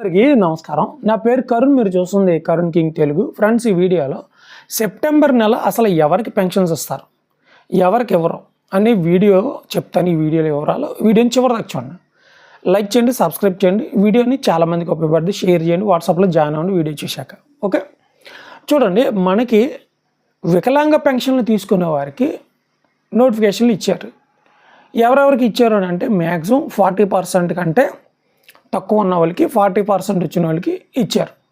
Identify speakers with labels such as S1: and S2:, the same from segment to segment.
S1: అందరికీ నమస్కారం. నా పేరు కరుణ్ మీరు చూస్తుంది కరుణ్ కింగ్ తెలుగు. ఫ్రెండ్స్ ఈ వీడియోలో సెప్టెంబర్ నెల అసలు ఎవరికి పెన్షన్స్ ఇస్తారు? ఎవరికి ఇవ్వరు? అనే వీడియో చెప్తాను ఈ వీడియోలో వివరాలు. వీడియోని చివరి దాకా చూడండి. లైక్ చేయండి సబ్స్క్రైబ్ చేయండి. వీడియోని చాలామందికి ఉపయోగపడుతుంది షేర్ చేయండి. వాట్సాప్లో జాయిన్ అవ్వండి వీడియో చూశాక. ఓకే? చూడండి మనకి వికలాంగ పెన్షన్లు తీసుకునే వారికి నోటిఫికేషన్లు ఇచ్చారు. ఎవరెవరికి ఇచ్చారు అని అంటే మ్యాక్సిమం ఫార్టీ పర్సెంట్ కంటే తక్కువ ఉన్న వాళ్ళకి ఫార్టీ పర్సెంట్ వచ్చిన వాళ్ళకి ఇచ్చారు.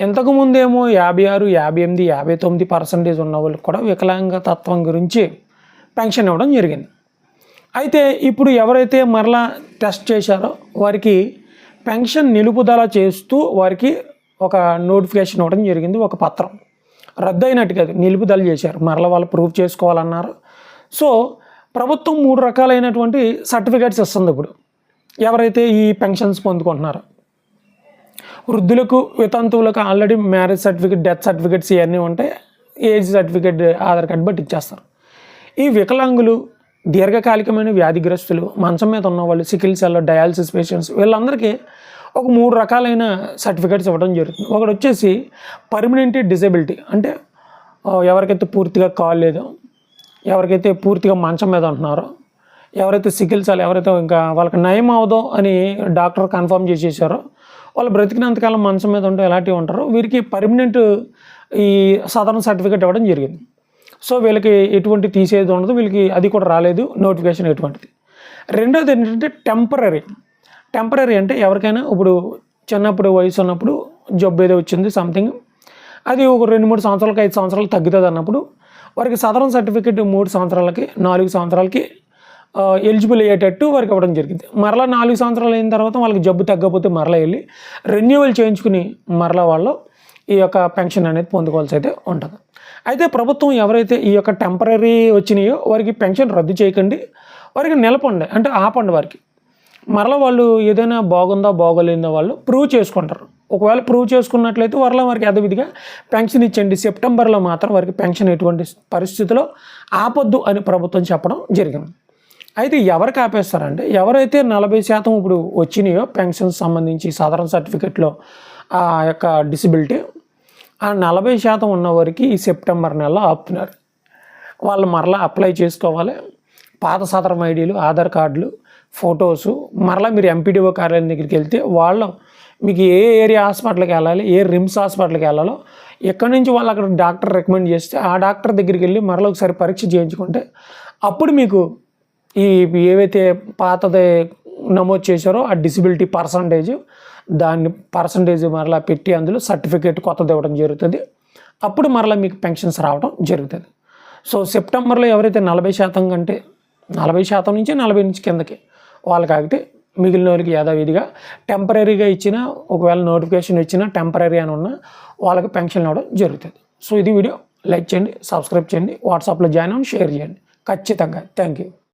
S1: ఇంతకుముందేమో యాభై ఆరు యాభై ఎనిమిది యాభై తొమ్మిది పర్సెంటేజ్ ఉన్న వాళ్ళకి కూడా వికలాంగ తత్వం గురించి పెన్షన్ ఇవ్వడం జరిగింది. అయితే ఇప్పుడు ఎవరైతే మరలా టెస్ట్ చేశారో వారికి పెన్షన్ నిలుపుదల చేస్తూ వారికి ఒక నోటిఫికేషన్ ఇవ్వడం జరిగింది ఒక పత్రం. రద్దు అయినట్టు కాదు నిలుపుదల చేశారు. మరలా వాళ్ళు ప్రూవ్ చేసుకోవాలన్నారు. సో ప్రభుత్వం మూడు రకాలైనటువంటి సర్టిఫికేట్స్ ఇస్తుంది ఇప్పుడు. ఎవరైతే ఈ పెన్షన్స్ పొందుకుంటున్నారో వృద్ధులకు వితంతువులకు already marriage certificate death certificates ఇవన్నీ ఉంటాయి ఏజ్ సర్టిఫికేట్ ఆధార్ కార్డు బట్టి ఇచ్చేస్తారు. ఈ వికలాంగులు దీర్ఘకాలికమైన వ్యాధిగ్రస్తులు మంచం మీద ఉన్నవాళ్ళు సికిల్ సెల్ డయాలసిస్ పేషెంట్స్ వీళ్ళందరికీ ఒక మూడు రకాలైన సర్టిఫికేట్స్ ఇవ్వడం జరుగుతుంది. ఒకటి వచ్చేసి పర్మనెంట్ డిజబిలిటీ. అంటే ఎవరికైతే పూర్తిగా కాల్ ఎవరికైతే పూర్తిగా మంచం మీద ఉంటున్నారో ఎవరైతే సికిల్ సెల్ ఎవరైతే ఇంకా వాళ్ళకి నయం అవదో అని డాక్టర్ కన్ఫర్మ్ చేసేసారో వాళ్ళు బ్రతికినంతకాలం మంచం మీద ఉంటే ఎలాంటివి ఉంటారో వీరికి పర్మనెంట్ ఈ సాధారణ సర్టిఫికేట్ ఇవ్వడం జరిగింది. సో వీళ్ళకి ఎటువంటి తీసేది ఉండదు వీళ్ళకి అది కూడా రాలేదు నోటిఫికేషన్ ఎటువంటిది. రెండోది ఏంటంటే టెంపరీ టెంపరీ అంటే ఎవరికైనా ఇప్పుడు చిన్నప్పుడు వయసు ఉన్నప్పుడు జబ్బు ఏదో వచ్చింది సంథింగ్ అది ఒక రెండు మూడు సంవత్సరాలకి ఐదు సంవత్సరాలు తగ్గుతుంది అన్నప్పుడు వారికి సాధారణ సర్టిఫికేట్ మూడు సంవత్సరాలకి నాలుగు సంవత్సరాలకి ఎలిజిబుల్ అయ్యేటట్టు వారికి ఇవ్వడం జరిగింది. మరలా నాలుగు సంవత్సరాలు అయిన తర్వాత వాళ్ళకి జబ్బు తగ్గకపోతే మరలా వెళ్ళి రెన్యువల్ చేయించుకుని మరలా వాళ్ళు ఈ యొక్క పెన్షన్ అనేది పొందుకోవాల్సి అయితే ఉంటుంది. అయితే ప్రభుత్వం ఎవరైతే ఈ యొక్క టెంపరీ వచ్చినాయో వారికి పెన్షన్ రద్దు చేయకండి. వారికి నిలపండి అంటే ఆపండి వారికి. మరలా వాళ్ళు ఏదైనా బాగుందా బాగోలేదో వాళ్ళు ప్రూవ్ చేసుకుంటారు. ఒకవేళ ప్రూవ్ చేసుకున్నట్లయితే వరలా వారికి యథవిధిగా పెన్షన్ ఇచ్చండి సెప్టెంబర్లో మాత్రం వారికి పెన్షన్ ఎటువంటి పరిస్థితిలో ఆపొద్దు అని ప్రభుత్వం చెప్పడం జరిగింది. అయితే ఎవరికి ఆపేస్తారంటే ఎవరైతే నలభై శాతం ఇప్పుడు వచ్చినాయో పెన్షన్ సంబంధించి సాధారణ సర్టిఫికెట్లో ఆ యొక్క డిసబిలిటీ ఆ నలభై శాతం ఉన్నవారికి ఈ సెప్టెంబర్ నెలలో ఆపుతున్నారు. వాళ్ళు మరలా అప్లై చేసుకోవాలి. పాత సాధారణ ఐడీలు ఆధార్ కార్డులు ఫొటోస్ మరలా మీరు ఎంపీడీఓ కార్యాలయం దగ్గరికి వెళ్తే వాళ్ళు మీకు ఏ ఏరియా హాస్పిటల్కి వెళ్ళాలి ఏ రిమ్స్ హాస్పిటల్కి వెళ్ళాలో ఎక్కడి నుంచి వాళ్ళు అక్కడ డాక్టర్ రికమెండ్ చేస్తే ఆ డాక్టర్ దగ్గరికి వెళ్ళి మరలా ఒకసారి పరీక్ష చేయించుకుంటే అప్పుడు మీకు ఈ ఏవైతే పాతది నమోదు చేశారో ఆ డిసబిలిటీ పర్సంటేజ్ దాన్ని పర్సంటేజ్ మరలా పెట్టి అందులో సర్టిఫికేట్ కొత్తది ఇవ్వడం జరుగుతుంది. అప్పుడు మరలా మీకు పెన్షన్స్ రావడం జరుగుతుంది. సో సెప్టెంబర్లో ఎవరైతే నలభై శాతం కంటే నలభై శాతం నుంచి నలభై నుంచి కిందకి వాళ్ళకి ఆగితే మిగిలిన వాళ్ళకి యథావిధిగా టెంపరీగా ఇచ్చిన ఒకవేళ నోటిఫికేషన్ ఇచ్చినా టెంపరీ అని ఉన్నా వాళ్ళకి పెన్షన్ ఇవ్వడం జరుగుతుంది. సో ఇది వీడియో. లైక్ చేయండి సబ్స్క్రైబ్ చేయండి వాట్సాప్లో జాయిన్ అవ్వండి షేర్ చేయండి. ఖచ్చితంగా. Thank you.